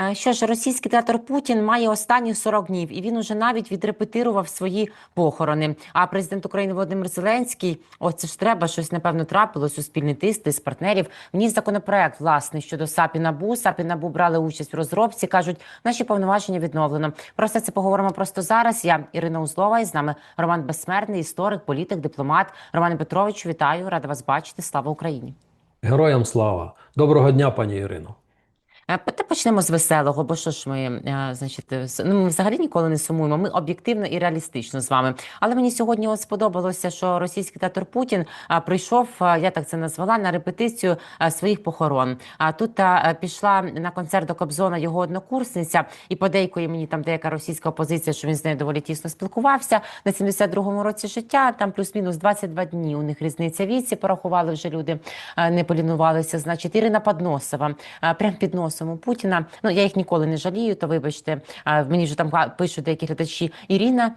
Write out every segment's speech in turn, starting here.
Е, Що ж, російський диктатор Путін має останні 40 днів, і він уже навіть відрепетирував свої похорони. А президент України Володимир Зеленський, ось це ж треба, щось напевно трапилось у спільний тиск з партнерів. Вніс законопроект власне щодо САП і НАБУ. Брали участь в розробці. кажуть, наші повноваження відновлено. Про все це поговоримо просто зараз. Я Ірина Узлова і з нами Роман Безсмертний, історик, політик, дипломат. Романе Петровичу, вітаю, рада вас бачити. Слава Україні. Героям слава! Доброго дня, пані Ірино. Е, Та почнемо з веселого, бо що ж ми, е, значить, е, ну, ми взагалі ніколи не сумуємо. Ми об'єктивно і реалістично з вами. Але мені сьогодні от сподобалося, що російський диктатор Путін прийшов, я так це назвала, на репетицію своїх похорон. А тут пішла на концерт до Кобзона його однокурсниця, і подейкує мені там деяка російська опозиція, що він з нею доволі тісно спілкувався на 72-му році життя. Там плюс-мінус 22 дні. У них різниця віці. Порахували вже люди, не полінувалися. Значить, Ірина Подносова, прям під носом у Путіна. Ну я їх ніколи не жалію, то вибачте. Мені вже там пишуть деякі глядачі. Ірина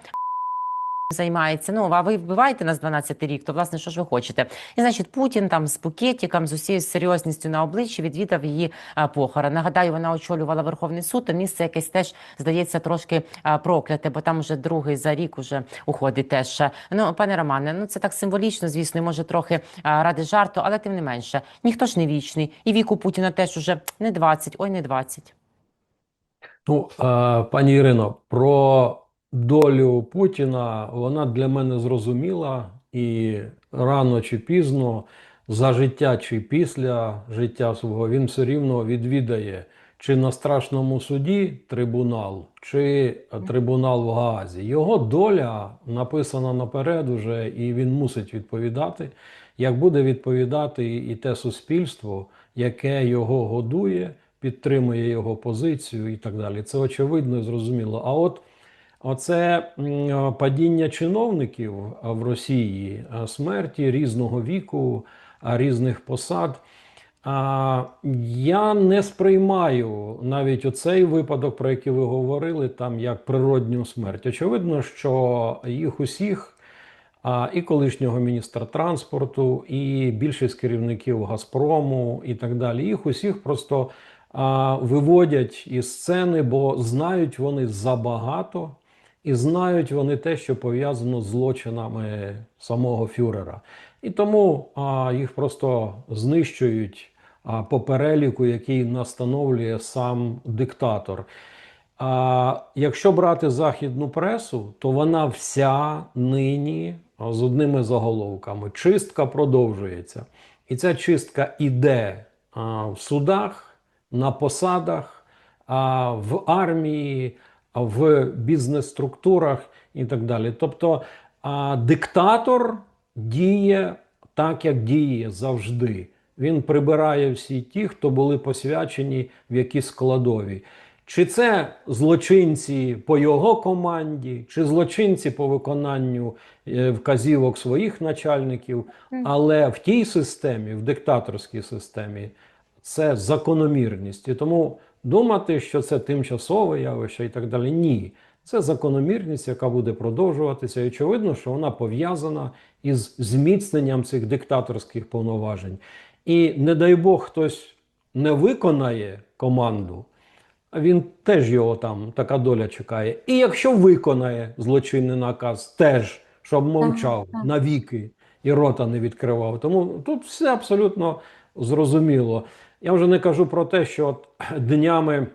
займається. Ну, а ви вбиваєте нас 12 рік, то власне що ж ви хочете? І значить, Путін там з букетиком, з усією серйозністю на обличчі відвідав її похорон. Нагадаю, вона очолювала Верховний суд, то місце якесь теж здається трошки прокляте, бо там вже другий за рік уже уходить теж. Ну, пане Романе, ну це так символічно, звісно, може трохи ради жарту, але тим не менше, ніхто ж не вічний, і віку Путіна теж уже не 20, ой, не 20. Ну, пані Ірино, про долю Путіна вона для мене зрозуміла, і рано чи пізно, за життя чи після життя свого, він все рівно відвідає чи на страшному суді трибунал, чи трибунал в Гаазі. Його доля написана наперед уже, і він мусить відповідати. Як буде відповідати і те суспільство, яке його годує, підтримує його позицію і так далі. Це очевидно і зрозуміло. А от оце падіння чиновників в Росії, смерті різного віку, різних посад. Я не сприймаю навіть оцей випадок, про який ви говорили, там як природню смерть. Очевидно, що їх усіх і колишнього міністра транспорту, і більшість керівників Газпрому, і так далі. Їх усіх просто виводять із сцени, бо знають вони забагато, і знають вони те, що пов'язано з злочинами самого фюрера. І тому а, їх просто знищують а, по переліку, який настановлює сам диктатор. А якщо брати західну пресу, то вона вся нині з одними заголовками. Чистка продовжується. І ця чистка іде а, в судах, на посадах, а, в армії, в бізнес-структурах і так далі. Тобто а, диктатор діє так, як діє завжди. Він прибирає всі ті, хто були посвячені в якісь складові. Чи це злочинці по його команді, чи злочинці по виконанню е, вказівок своїх начальників, але в тій системі, в диктаторській системі, це закономірність. І тому думати, що це тимчасове явище і так далі, ні. Це закономірність, яка буде продовжуватися. І очевидно, що вона пов'язана із зміцненням цих диктаторських повноважень. І не дай Бог хтось не виконає команду, а він теж його там така доля чекає. І якщо виконає злочинний наказ, теж щоб мовчав навіки і рота не відкривав. Тому тут все абсолютно зрозуміло. Я вже не кажу про те, що от днями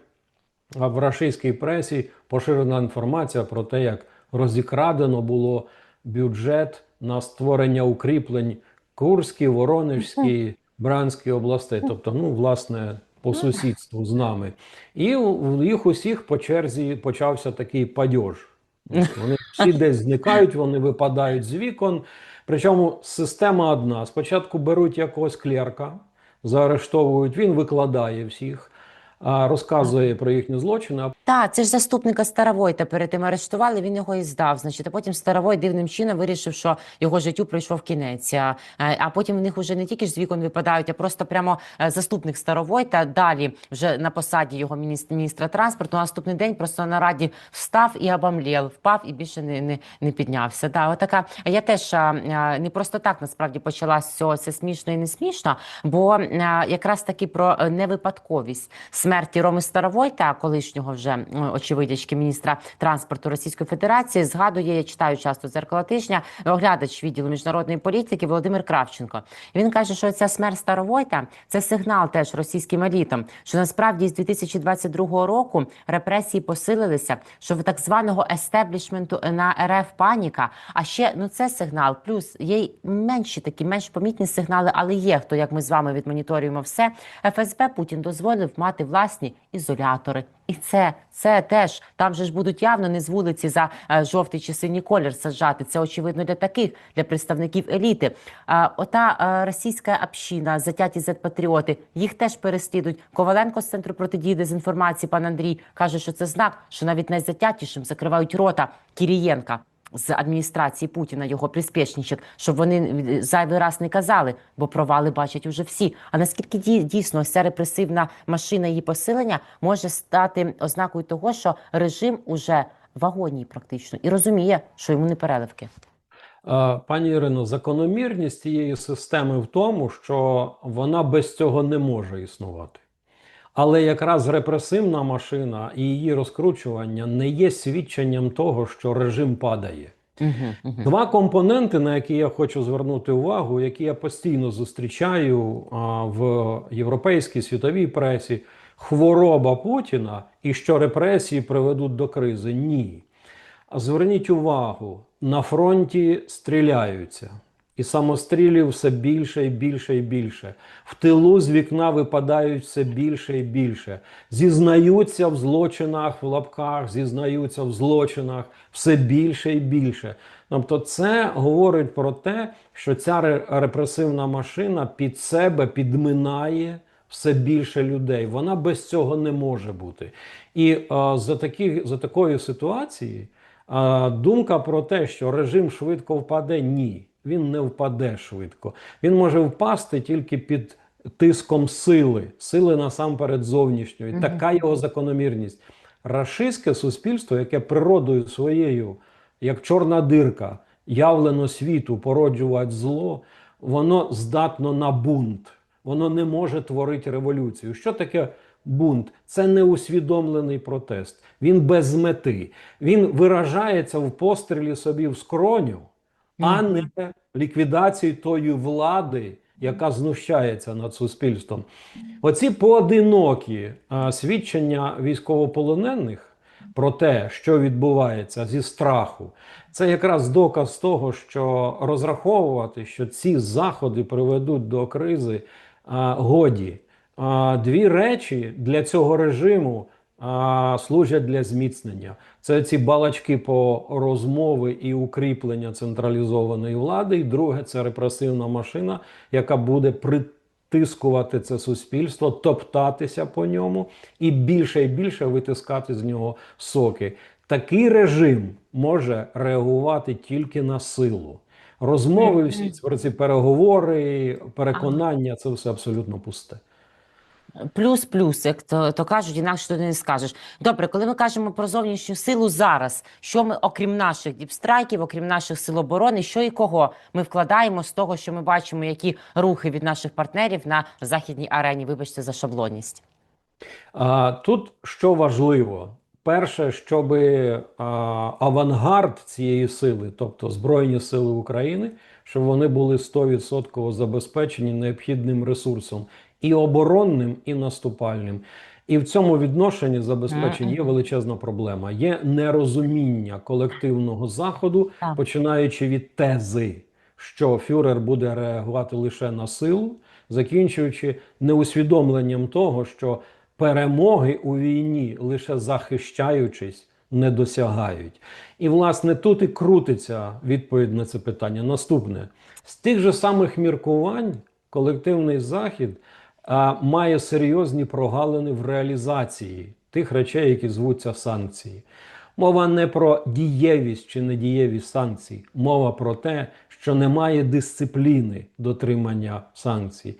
в рашистській пресі поширена інформація про те, як розікрадено було бюджет на створення укріплень Курській, Воронежській, Бранській областей, тобто, ну, власне, по сусідству з нами. І у їх усіх по черзі почався такий падьож. Вони всі десь зникають, вони випадають з вікон. Причому система одна: спочатку беруть якогось клерка, заарештовують, він викладає всіх, розказує про їхні злочини, Так, це ж заступника Старовойта перед тим арештували, він його і здав. Значить, а потім Старовой дивним чином вирішив, що його життю прийшов кінець. А, а потім в них вже не тільки ж з вікон випадають, а просто прямо е, заступник Старовойта далі вже на посаді його міністра, міністра транспорту. Наступний день просто на раді встав і обомлів, впав і більше не, не, не піднявся. Да, отака. Я теж а, не просто так насправді почала з цього це смішно і не смішно, бо а, якраз таки про е, невипадковість смерті смерті Роми Старовойта, колишнього вже очевидячки міністра транспорту Російської Федерації, згадує, я читаю часто дзеркало тижня, оглядач відділу міжнародної політики Володимир Кравченко. Він каже, що ця смерть Старовойта це сигнал теж російським елітам, що насправді з 2022 року репресії посилилися, що в так званого естеблішменту на РФ паніка. А ще ну це сигнал. Плюс є й менші такі, менш помітні сигнали, але є хто, як ми з вами відмоніторюємо все. ФСБ Путін дозволив мати власні ізолятори. І це, це теж там же ж будуть явно не з вулиці за е, жовтий чи синій колір саджати. Це очевидно для таких, для представників еліти. А, ота е, російська община, затяті зет-патріоти, їх теж переслідують. Коваленко з центру протидії дезінформації, пан Андрій каже, що це знак, що навіть найзатятішим закривають рота Кірієнка з адміністрації Путіна, його приспішничок, щоб вони е, зайвий раз не казали, бо провали бачать уже всі. А наскільки дійсно ця репресивна машина її посилення може стати ознакою того, що режим уже в агонії практично і розуміє, що йому не переливки. Е, Пані Ірино, закономірність цієї системи в тому, що вона без цього не може існувати. Але якраз репресивна машина і її розкручування не є свідченням того, що режим падає. Угу, угу. Два компоненти, на які я хочу звернути увагу, які я постійно зустрічаю а, в європейській світовій пресі: хвороба Путіна і що репресії приведуть до кризи. Ні. Зверніть увагу, на фронті стріляються, і самострілів все більше і більше і більше. В тилу з вікна випадають все більше і більше. Зізнаються в злочинах в лапках, зізнаються в злочинах все більше і більше. Тобто, це говорить про те, що ця репресивна машина під себе підминає все більше людей. Вона без цього не може бути. І е, за, такі, за такої ситуації е, думка про те, що режим швидко впаде, ні, він не впаде швидко. Він може впасти тільки під тиском сили, сили насамперед зовнішньої. Така його закономірність. Рашистське суспільство, яке природою своєю, як чорна дирка, явлено світу породжувати зло, воно здатно на бунт. Воно не може творити революцію. Що таке бунт? Це неусвідомлений протест. Він без мети. Він виражається в пострілі собі в скроню, а не ліквідації тої влади, яка знущається над суспільством. Оці поодинокі а, свідчення військовополонених про те, що відбувається зі страху, це якраз доказ того, що розраховувати, що ці заходи приведуть до кризи, годі. Дві речі для цього режиму служать для зміцнення. Це ці балачки по розмови і укріплення централізованої влади. І друге це репресивна машина, яка буде притискувати це суспільство, топтатися по ньому і більше і більше витискати з нього соки. Такий режим може реагувати тільки на силу. Розмови, всі ці- ці переговори, переконання це все абсолютно пусте. Плюс, плюс, як то, то кажуть, інакше то не скажеш. Добре, коли ми кажемо про зовнішню силу зараз, що ми, окрім наших діпстрайків, окрім наших сил оборони, що і кого ми вкладаємо з того, що ми бачимо, які рухи від наших партнерів на західній арені. Вибачте за шаблонність. А, тут що важливо, перше, щоб авангард цієї сили, тобто Збройні Сили України, щоб вони були 100% забезпечені необхідним ресурсом і оборонним, і наступальним. І в цьому відношенні забезпечення є величезна проблема. Є нерозуміння колективного заходу, починаючи від тези, що фюрер буде реагувати лише на силу, закінчуючи неусвідомленням того, що перемоги у війні, лише захищаючись, не досягають. І, власне, тут і крутиться відповідь на це питання. Наступне: з тих же самих міркувань колективний захід має серйозні прогалини в реалізації тих речей, які звуться санкції. Мова не про дієвість чи недієвість санкцій, мова про те, що немає дисципліни дотримання санкцій.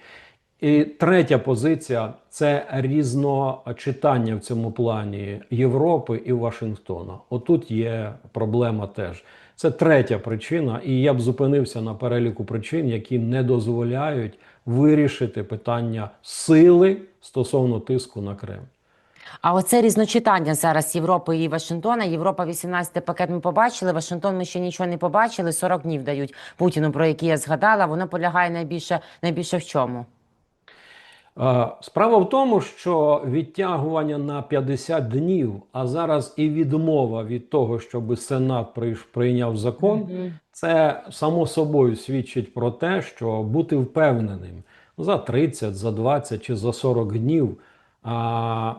І третя позиція це різночитання в цьому плані Європи і Вашингтона. Отут є проблема теж. Це третя причина, і я б зупинився на переліку причин, які не дозволяють вирішити питання сили стосовно тиску на Кремль. А оце різночитання зараз Європи і Вашингтона. Європа 18 пакет ми побачили. Вашингтон ми ще нічого не побачили. 40 днів дають Путіну, про які я згадала. Воно полягає найбільше найбільше в чому. Е, Справа в тому, що відтягування на 50 днів, а зараз і відмова від того, щоб Сенат прийняв закон, це само собою свідчить про те, що бути впевненим за 30, за 20 чи за 40 днів а,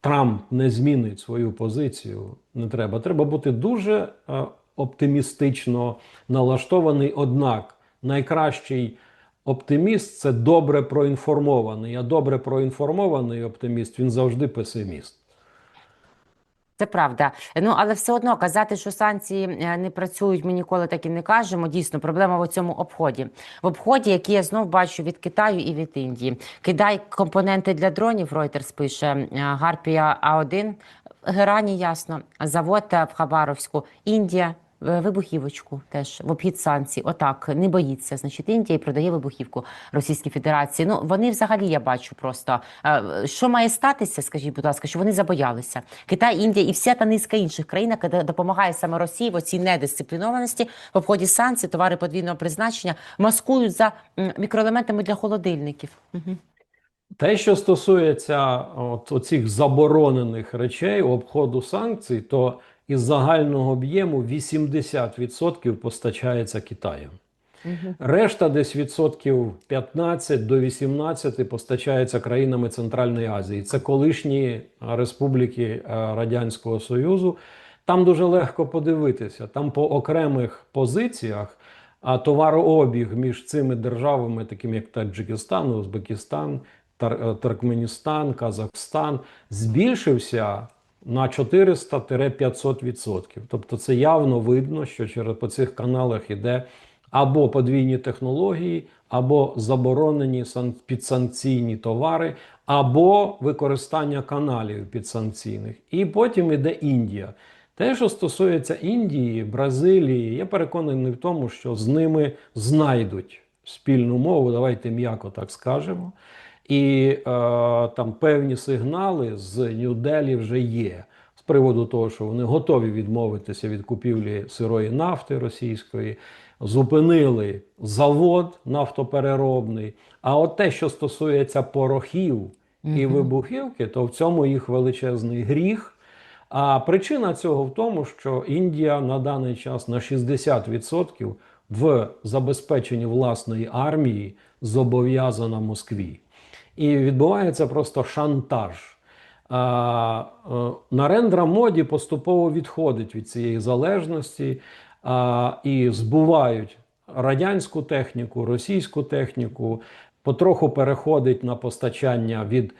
Трамп не змінить свою позицію. Не треба. Треба бути дуже е, оптимістично налаштований. Однак найкращий оптиміст це добре проінформований. А добре проінформований оптиміст він завжди песиміст. Це правда. Ну але все одно казати, що санкції е, не працюють, ми ніколи так і не кажемо. Дійсно, проблема в цьому обході. В обході, який я знов бачу від Китаю і від Індії. Кидай компоненти для дронів. Reuters пише е, Гарпія А1. Герані ясно. Завод е, в Хабаровську. Індія. Е, Вибухівочку теж в обхід санкцій. Отак не боїться. Значить, Індія продає вибухівку Російській Федерації. Ну вони взагалі я бачу просто е, що має статися, скажіть, будь ласка, що вони забоялися. Китай, Індія і вся та низка інших країн, яка допомагає саме Росії в оцій недисциплінованості в обході санкцій, товари подвійного призначення маскують за мікроелементами для холодильників. Те, що стосується от, оцих заборонених речей, обходу санкцій, то із загального об'єму 80% постачається Китаєм. Решта десь відсотків 15 до 18 постачається країнами Центральної Азії. Це колишні республіки е, Радянського Союзу. Там дуже легко подивитися. Там по окремих позиціях а товарообіг між цими державами, такими як Таджикистан, Узбекистан, Тар- е, Туркменістан, Казахстан, збільшився на 400-500%. Тобто це явно видно, що через по цих каналах іде або подвійні технології, або заборонені сан- підсанкційні товари, або використання каналів підсанкційних. І потім іде Індія. Те, що стосується Індії, Бразилії, я переконаний в тому, що з ними знайдуть спільну мову, давайте м'яко так скажемо. І е, там певні сигнали з Нью-Делі вже є з приводу того, що вони готові відмовитися від купівлі сирої нафти російської, зупинили завод нафтопереробний. А от те, що стосується порохів і вибухівки, то в цьому їх величезний гріх. А причина цього в тому, що Індія на даний час на 60% в забезпеченні власної армії зобов'язана Москві. І відбувається просто шантаж. Е, Нарендра моді поступово відходить від цієї залежності і збувають радянську техніку, російську техніку, потроху переходить на постачання від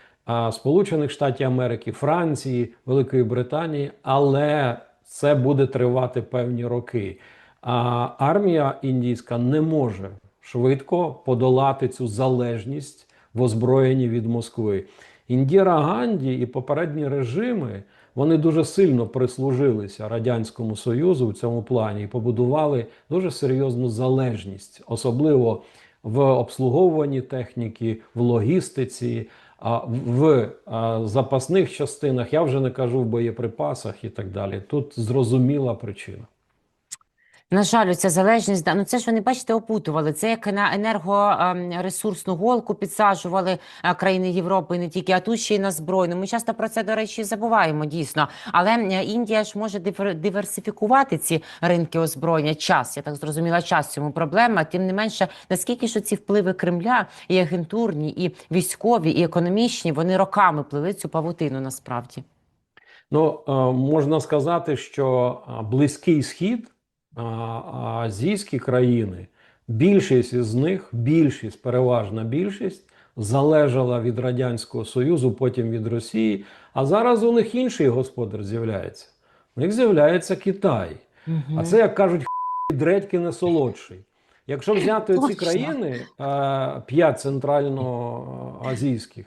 Сполучених Штатів Америки, Франції, Великої Британії, але це буде тривати певні роки. А армія індійська не може швидко подолати цю залежність в озброєнні від Москви. Індіра Ганді і попередні режими вони дуже сильно прислужилися радянському союзу в цьому плані і побудували дуже серйозну залежність, особливо в обслуговуванні техніки, в логістиці, в запасних частинах. Я вже не кажу в боєприпасах і так далі. Тут зрозуміла причина. На жаль, ця залежність, ну це ж вони, бачите, опутували. Це як на енергоресурсну голку підсаджували е, країни Європи, не тільки, а тут ще й на збройну. Ми часто про це, до речі, забуваємо дійсно. Але Індія ж може дивер- диверсифікувати ці ринки озброєння. Час, я так зрозуміла, час цьому проблема. Тим не менше, наскільки що ці впливи Кремля і агентурні, і військові, і економічні, вони роками плели цю павутину насправді. Ну, е, можна сказати, що е, Близький Схід, азійські країни, більшість із них, більшість, переважна більшість, залежала від Радянського Союзу, потім від Росії. А зараз у них інший господар з'являється. У них з'являється Китай. А це, як кажуть, дредьки не солодший. Якщо взяти ці країни, е, п'ять центральноазійських,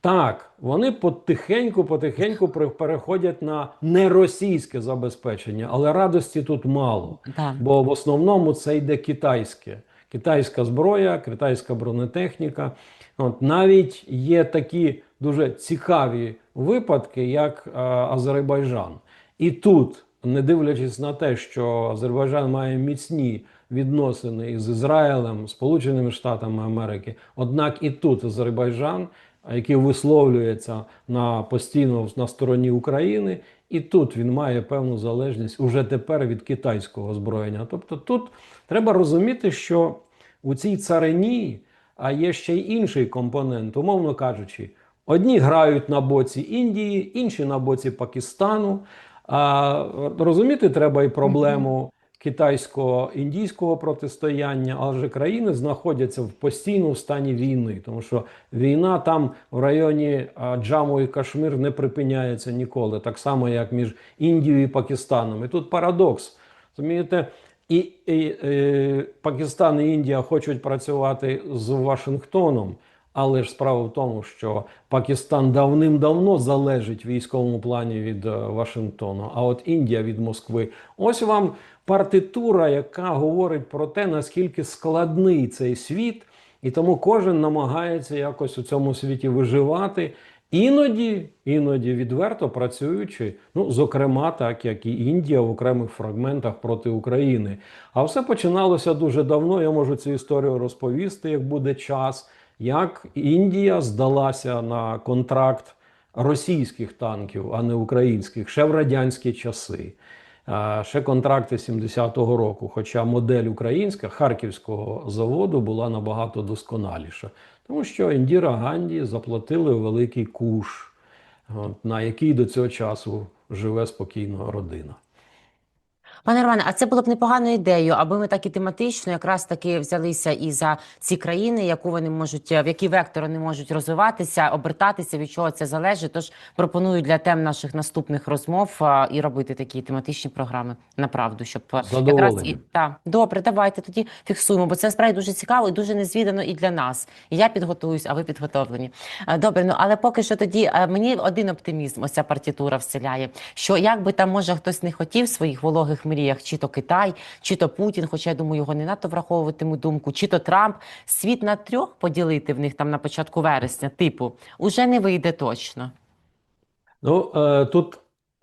так, вони потихеньку, потихеньку при- переходять на неросійське забезпечення, але радості тут мало. Да. Бо в основному це йде китайське. Китайська зброя, китайська бронетехніка. От, навіть є такі дуже цікаві випадки, як е, Азербайджан. І тут, не дивлячись на те, що Азербайджан має міцні відносини із Ізраїлем, Сполученими Штатами Америки, однак і тут Азербайджан, який висловлюється на постійно на стороні України, і тут він має певну залежність уже тепер від китайського озброєння. Тобто тут треба розуміти, що у цій царині а є ще й інший компонент, умовно кажучи, одні грають на боці Індії, інші на боці Пакистану. А розуміти треба і проблему китайсько-індійського протистояння, адже країни знаходяться в постійному стані війни, тому що війна там в районі Джаму і Кашмир не припиняється ніколи, так само як між Індією і Пакистаном. І тут парадокс. Розумієте, і, і, е, Пакистан і Індія хочуть працювати з Вашингтоном. Але ж справа в тому, що Пакистан давним-давно залежить в військовому плані від е, Вашингтону, а от Індія від Москви. Ось вам партитура, яка говорить про те, наскільки складний цей світ, і тому кожен намагається якось у цьому світі виживати. Іноді, іноді відверто працюючи, ну зокрема, так як і Індія в окремих фрагментах проти України. А все починалося дуже давно. Я можу цю історію розповісти, як буде час як Індія здалася на контракт російських танків, а не українських, ще в радянські часи. Ще контракти 70-го року. Хоча модель українська харківського заводу була набагато досконаліша, тому що Індіра Ганді заплатили великий куш, на який до цього часу живе спокійно родина. Пане Романе, а це було б непоганою ідеєю, аби ми так і тематично якраз таки взялися і за ці країни, яку вони можуть, в які вектори вони можуть розвиватися, обертатися, від чого це залежить. Тож пропоную для тем наших наступних розмов а, і робити такі тематичні програми направду, щоб а, якраз і так добре, давайте тоді фіксуємо, бо це справді дуже цікаво і дуже незвідано і для нас. Я підготуюсь, а ви підготовлені. А, Добре, ну але поки що тоді а, мені один оптимізм, ось ця партітура вселяє. Що як би там може хтось не хотів своїх вологих мріях, чи то Китай, чи то Путін, хоча я думаю, його не надто враховуватиму думку, чи то Трамп, світ на трьох поділити в них там на початку вересня, типу, уже не вийде точно. Ну, е, тут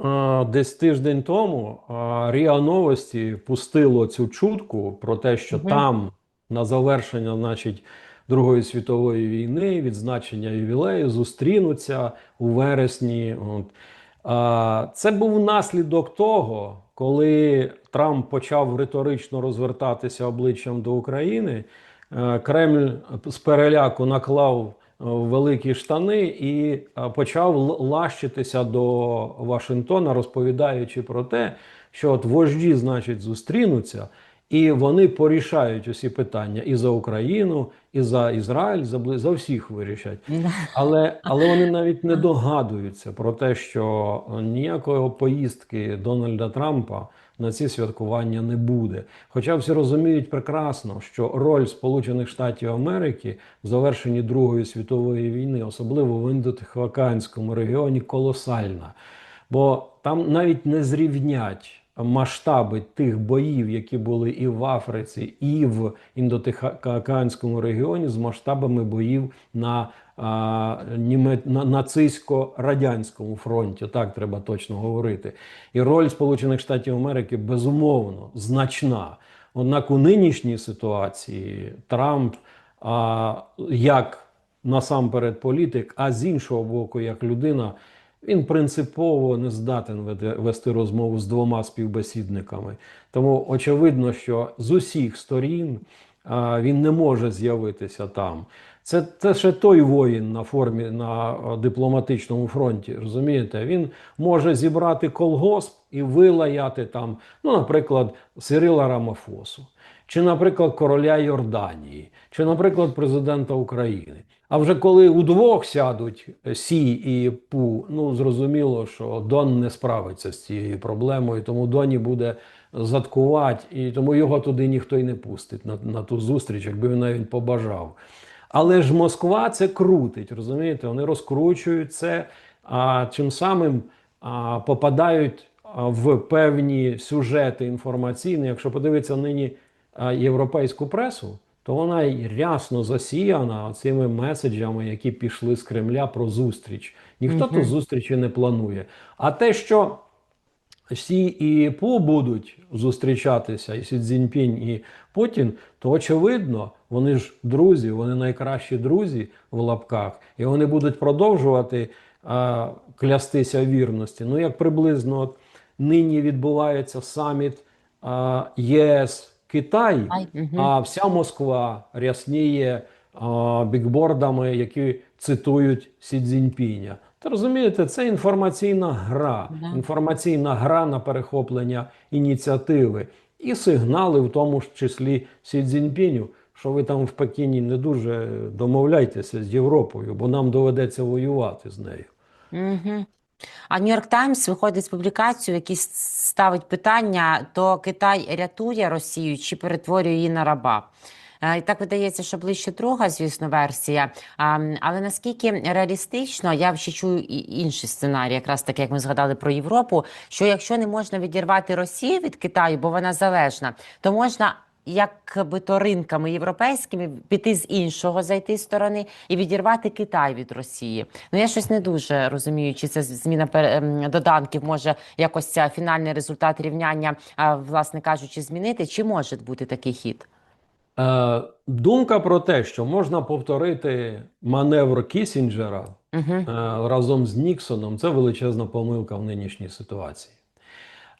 е, десь тиждень тому е, РІА Новості пустило цю чутку про те, що Мгм. там на завершення, значить, Другої світової війни, відзначення ювілею, зустрінуться у вересні. От. Це був наслідок того, коли Трамп почав риторично розвертатися обличчям до України. е, Кремль з переляку наклав е, великі штани і е, почав лащитися до Вашингтона, розповідаючи про те, що от вожді, значить, зустрінуться, і вони порішають усі питання і за Україну, і за Ізраїль, за, за всіх вирішать. Але, але вони навіть не догадуються про те, що ніякої поїздки Дональда Трампа на ці святкування не буде. Хоча всі розуміють прекрасно, що роль Сполучених Штатів Америки в завершенні Другої світової війни, особливо в індотихоокеанському регіоні, колосальна. Бо там навіть не зрівнять масштаби тих боїв, які були і в Африці, і в індотихоокеанському регіоні, з масштабами боїв на, нацистсько-радянському фронті. Так треба точно говорити. І роль Сполучених Штатів Америки безумовно значна. Однак у нинішній ситуації Трамп а, як насамперед політик, а з іншого боку, як людина, він принципово не здатен вести розмову з двома співбесідниками. Тому очевидно, що з усіх сторін він не може з'явитися там. Це, це ще той воїн на формі на дипломатичному фронті. Розумієте, він може зібрати колгосп і вилаяти там, ну, наприклад, Сирила Рамафосу, чи, наприклад, короля Йорданії, чи, наприклад, президента України. А вже коли удвох сядуть Сі і Пу, ну зрозуміло, що Дон не справиться з цією проблемою, тому Доні буде заткувати, і тому його туди ніхто й не пустить на, на ту зустріч, якби він навіть побажав. Але ж Москва це крутить, розумієте? Вони розкручують це, а чим самим а, попадають в певні сюжети інформаційні. Якщо подивитися нині європейську пресу, то вона й рясно засіяна цими меседжами, які пішли з Кремля про зустріч. Ніхто ту зустрічі не планує. А те, що Сі і Пу будуть зустрічатися, і Сі Цзіньпінь, і Путін, то очевидно, вони ж друзі, вони найкращі друзі в лапках, і вони будуть продовжувати а, клястися вірності. Ну, як приблизно от, нині відбувається саміт а, ЄС Китай, а вся Москва рясніє а, бікбордами, які цитують Сі Цзіньпіня. Та розумієте, це інформаційна гра, інформаційна гра на перехоплення ініціативи і сигнали, в тому ж числі Сі Цзіньпіню, що ви там в Пекіні не дуже домовляйтеся з Європою, бо нам доведеться воювати з нею. А Нью-Йорк Таймс виходить з якій с- ставить питання, то Китай рятує Росію чи перетворює її на раба. Е, І так видається, що ближче друга, звісно, версія. А, Але наскільки реалістично, я ще чую і інший сценарій, якраз таки, як ми згадали про Європу, що якщо не можна відірвати Росію від Китаю, бо вона залежна, то можна як би то ринками європейськими піти з іншого, зайти сторони і відірвати Китай від Росії. Ну я щось не дуже розумію, чи це зміна ем, доданків може якось ця фінальний результат рівняння, а, власне кажучи, змінити, чи може бути такий хід? Е, думка про те, що можна повторити маневр Кісінджера Угу. е, разом з Ніксоном, це величезна помилка в нинішній ситуації.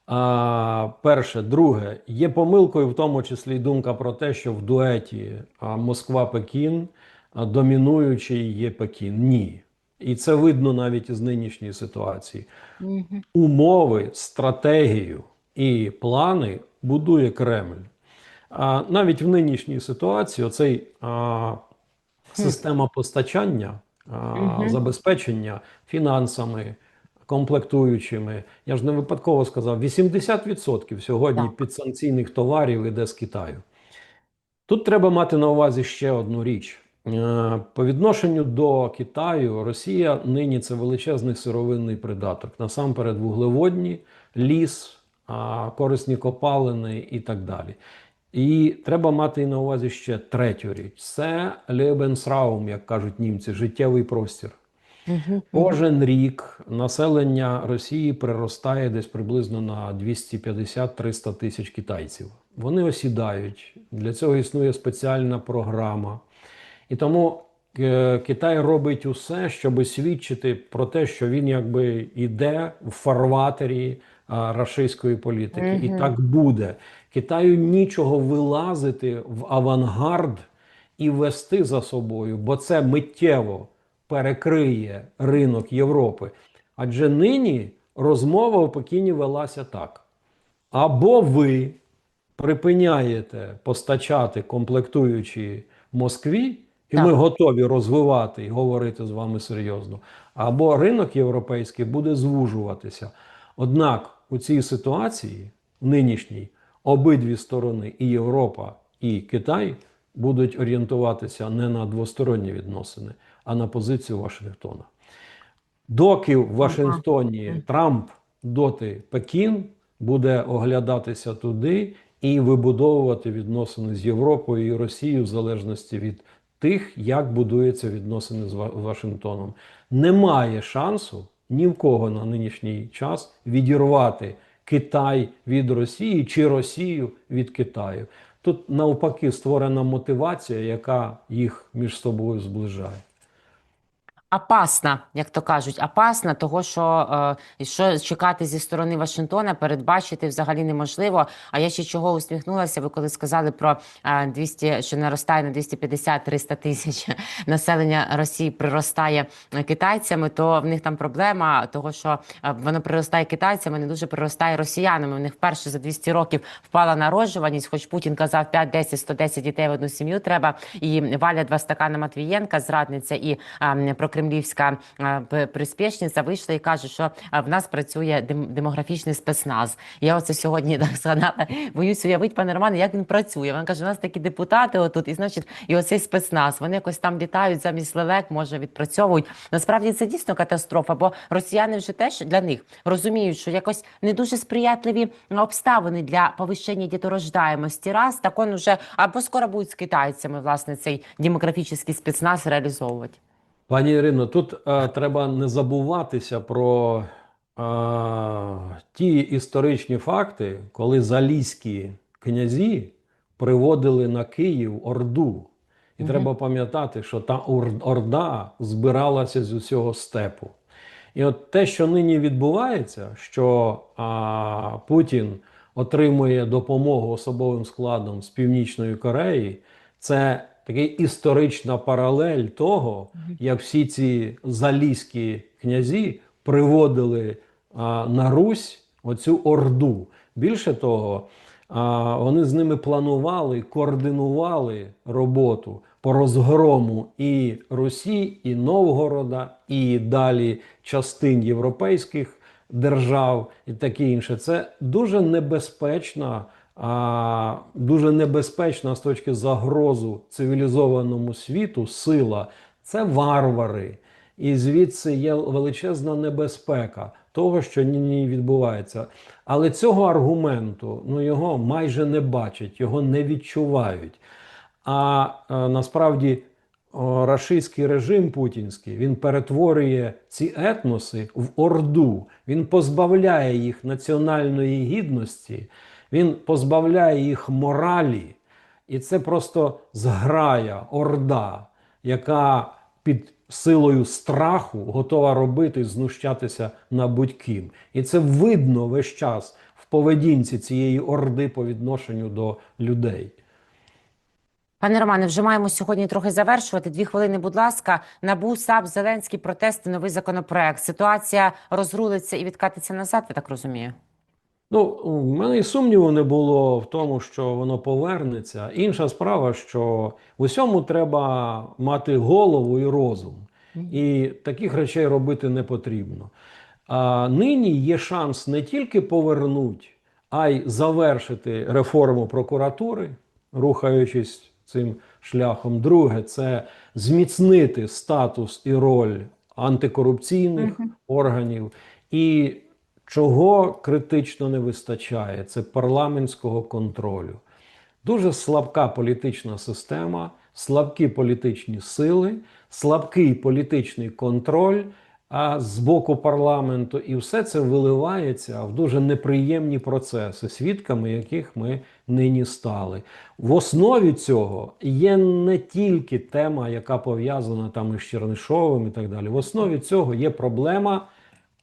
А, перше, друге, є помилкою в тому числі й думка про те, що в дуеті Москва-Пекін домінуючий є Пекін. Ні. І це видно навіть із нинішньої ситуації. Угу. Умови, стратегію і плани будує Кремль. А навіть в нинішній ситуації оцей а, система постачання, а, Мгм. забезпечення фінансами, комплектуючими. Я ж не випадково сказав, 80% сьогодні Так. підсанкційних товарів іде з Китаю. Тут треба мати на увазі ще одну річ. Е, По відношенню до Китаю, Росія нині це величезний сировинний придаток. Насамперед, вуглеводні, ліс, корисні копалини і так далі. І треба мати на увазі ще третю річ: це Lebensraum, як кажуть німці, життєвий простір. Угу. Кожен рік населення Росії приростає десь приблизно на 250-300 тисяч китайців. Вони осідають. Для цього існує спеціальна програма. І тому е, Китай робить усе, щоб свідчити про те, що він якби йде в фарватері а, рашистської політики. І так буде. Китаю нічого вилазити в авангард і вести за собою, бо це миттєво перекриє ринок Європи. Адже нині розмова в Пекіні велася так: або ви припиняєте постачати комплектуючі Москві, і Так. ми готові розвивати і говорити з вами серйозно, або ринок європейський буде звужуватися. Однак у цій ситуації, нинішній, обидві сторони, і Європа, і Китай, будуть орієнтуватися не на двосторонні відносини, а на позицію Вашингтона. Доки в Вашингтоні Трамп, доти Пекін буде оглядатися туди і вибудовувати відносини з Європою і Росією в залежності від тих, як будуються відносини з Ва- Вашингтоном. Немає шансу ні в кого на нинішній час відірвати Китай від Росії чи Росію від Китаю. Тут навпаки створена мотивація, яка їх між собою зближає. Опасна, як то кажуть, опасна, того що, е, що чекати зі сторони Вашингтона, передбачити взагалі неможливо. А я ще чого усміхнулася, ви коли сказали про е, 200, що наростає на 250-300 тисяч населення Росії приростає е, китайцями, то в них там проблема того, що е, воно приростає китайцями, не дуже приростає росіянами. У них вперше за 200 років впала народжуваність, хоч Путін казав 5, 10, 110 дітей в одну сім'ю треба. І Валя два стакана Матвієнка, зрадниця і е, про кремлівська е, приспішниця вийшла і каже, що е, в нас працює демографічний спецназ. Я оце сьогодні так згадала. Боюсь уявити, пане Романе, як він працює. Він каже, у нас такі депутати отут, і значить, і оцей спецназ. Вони якось там літають замість лелек, може відпрацьовують. Насправді це дійсно катастрофа, бо росіяни вже теж для них розуміють, що якось не дуже сприятливі обставини для повищення діторождаємості. Раз так он уже або скоро будуть з китайцями власне цей демографічний спецназ реалізовувати. Пані Ірино, тут е, треба не забуватися про е, ті історичні факти, коли залізькі князі приводили на Київ Орду. І Мгм. треба пам'ятати, що та Орда збиралася з усього степу. І от те, що нині відбувається, що а, Путін отримує допомогу особовим складом з Північної Кореї, це така історична паралель того, як всі ці залізькі князі приводили а, на Русь оцю орду. Більше того, а, вони з ними планували, координували роботу по розгрому і Русі, і Новгорода, і далі частин європейських держав і таке інше. Це дуже небезпечна, дуже небезпечна з точки загрозу цивілізованому світу сила. Це варвари. І звідси є величезна небезпека того, що нині відбувається. Але цього аргументу ну його майже не бачать, його не відчувають. А е, насправді о, рашистський режим путінський він перетворює ці етноси в орду. Він позбавляє їх національної гідності, він позбавляє їх моралі. І це просто зграя, орда, яка під силою страху готова робити, знущатися над будь-ким. І це видно весь час в поведінці цієї орди по відношенню до людей. Пане Романе, вже маємо сьогодні трохи завершувати. Дві хвилини, будь ласка. Набу САП, Зеленський, протести, новий законопроект. Ситуація розрулиться і відкатиться назад. Я так розумію. Ну, у мене і сумніву не було в тому, що воно повернеться. Інша справа, що в усьому треба мати голову і розум. І таких речей робити не потрібно. А нині є шанс не тільки повернути, а й завершити реформу прокуратури, рухаючись цим шляхом. Друге, це зміцнити статус і роль антикорупційних органів. І чого критично не вистачає, це парламентського контролю. Дуже слабка політична система, слабкі політичні сили, слабкий політичний контроль а з боку парламенту, і все це виливається в дуже неприємні процеси, свідками яких ми нині стали. В основі цього є не тільки тема, яка пов'язана там із Чернишовим і так далі. В основі цього є проблема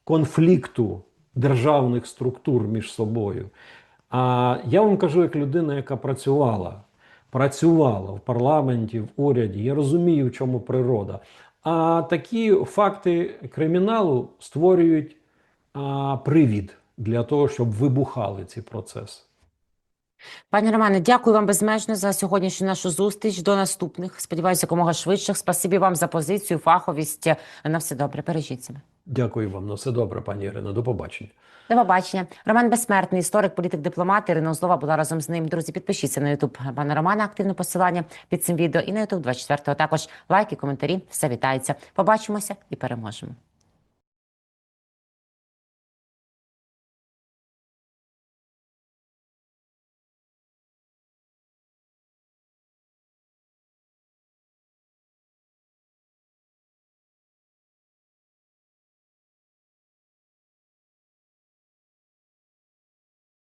конфлікту державних структур між собою. А я вам кажу, як людина, яка працювала, працювала в парламенті, в уряді, я розумію, в чому природа. А такі факти криміналу створюють а, привід для того, щоб вибухали ці процеси. Пане Романе, дякую вам безмежно за сьогоднішню нашу зустріч. До наступних. Сподіваюся, якомога швидших. Спасибі вам за позицію, фаховість. На все добре. Бережіть себе. Дякую вам. На все добре, пані Ірино. До побачення. До побачення. Роман Безсмертний, історик, політик, дипломат. Ірина Узлова була разом з ним. Друзі, підпишіться на Ютуб пана Романа. Активне посилання під цим відео і на Ютуб 24-го. Також лайки, коментарі. Все вітається. Побачимося і переможемо.